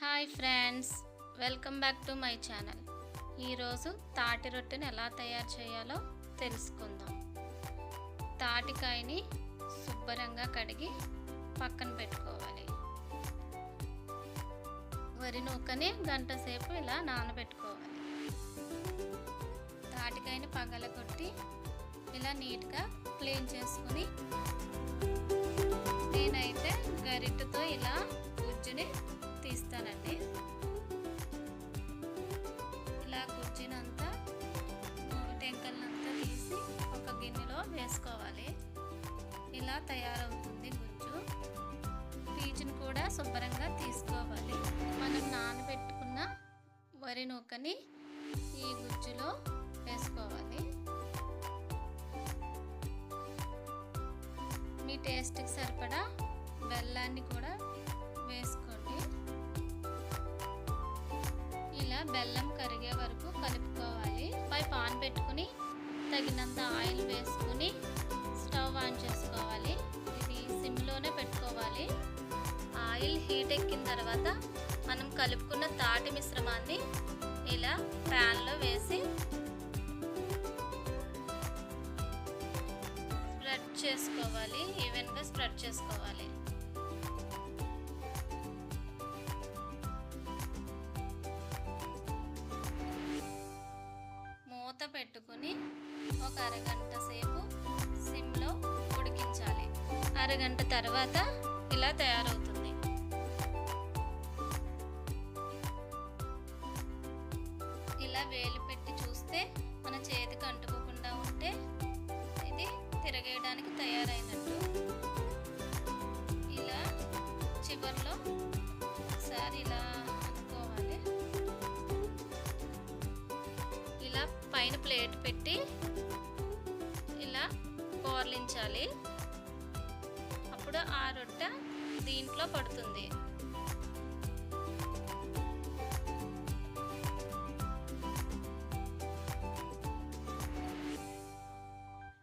Hi friends welcome back to my channel. ఈరోజు తాటి రొట్టెని ఎలా తయారు చేయాలో తెలుసుకుందాం. తాటికాయని శుభ్రంగా కడిగి పక్కన పెట్టుకోవాలి. వరి నూకని గంట సేపు ఇలా నానబెట్టుకోవాలి. తాటికాయని పగలగొట్టి ఇలా నీట్గా క్లీన్ చేసుకుని నేనైతే గరిటెతో ఇలా గుజ్జుని తీస్తానండి. ఇలా గుజ్జునంతా టెంకల్నంతా తీసి ఒక గిన్నెలో వేసుకోవాలి. ఇలా తయారవుతుంది గుజ్జు. పీచుని కూడా శుభ్రంగా తీసుకోవాలి. మనం నానబెట్టుకున్న వరి నూకని ఈ గుజ్జులో వేసుకోవాలి. మీ టేస్ట్కి సరిపడా బెల్లాన్ని కూడా బెల్లం కరిగే వరకు కలుపుకోవాలి. పై పాన్ పెట్టుకుని తగినంత ఆయిల్ వేసుకుని స్టవ్ ఆన్ చేసుకోవాలి. ఇది సిమ్లోనే పెట్టుకోవాలి. ఆయిల్ హీట్ ఎక్కిన తర్వాత మనం కలుపుకున్న తాటి మిశ్రమాన్ని ఇలా ప్యాన్లో వేసి స్ప్రెడ్ చేసుకోవాలి. ఈవెన్గా స్ప్రెడ్ చేసుకోవాలి. ఒక అరగంట సేపు సిమ్లో ఉడికించాలి. అరగంట తర్వాత ఇలా తయారవుతుంది. ఇలా వేలు పెట్టి చూస్తే మన చేతికి అంటుకోకుండా ఉంటే ఇది తిరగేయడానికి తయారైనట్టు. ఇలా చివర్లో ఒకసారి ఇలా అనుకోవాలి. ఇలా పైన ప్లేట్ పెట్టి కోరలించాలి. అప్పుడు ఆ రొట్టె దీంట్లో పడుతుంది.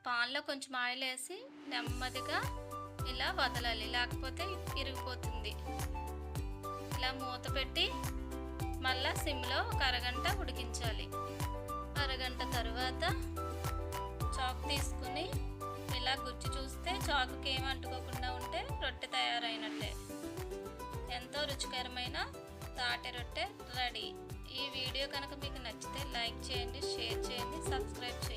పాన్లో కొంచెం ఆయిల్ వేసి నెమ్మదిగా ఇలా వదలాలి. లేకపోతే ఇరిగిపోతుంది. ఇలా మూత పెట్టి మళ్ళా సిమ్లో ఒక అరగంట ఉడికించాలి. ఇలా గుచ్చి చూస్తే చాకుకి ఏం అంటుకోకుండా ఉంటే రొట్టె తయారైనట్టే. ఎంతో రుచికరమైన తాటి రొట్టె రెడీ. ఈ వీడియో కనుక మీకు నచ్చితే లైక్ చేయండి షేర్ చేయండి సబ్స్క్రైబ్ చేయండి.